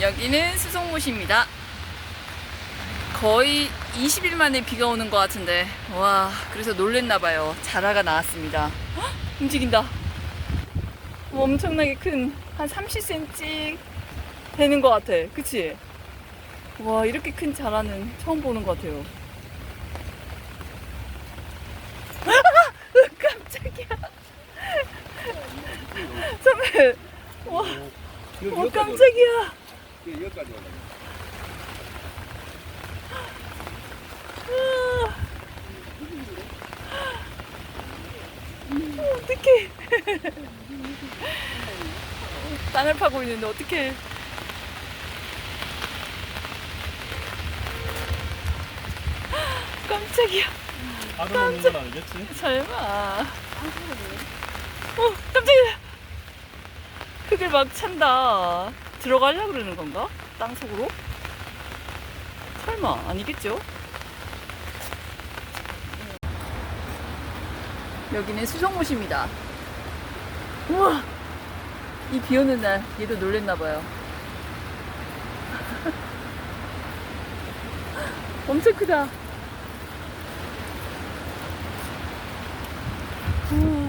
여기는 수송못입니다. 거의 20일 만에 비가 오는 것 같은데 와 그래서 놀랬나봐요. 자라가 나왔습니다. 헉, 움직인다. 엄청나게 큰 한 30cm 되는 것 같아. 그치? 와 이렇게 큰 자라는 처음 보는 것 같아요. 깜짝이야. 선배, 와, 어, 깜짝이야. 여기까지 올라. 어떡해. 땅을 파고 있는데 어떡해. 깜짝이야. 바로 먹는 건 아니겠지? 설마. 어, 깜짝이야. 물길 막 찬다. 들어가려고 그러는 건가? 땅 속으로? 설마 아니겠죠? 여기는 수정못입니다. 우와! 이 비 오는 날 얘도 놀랬나봐요. 엄청 크다. 음.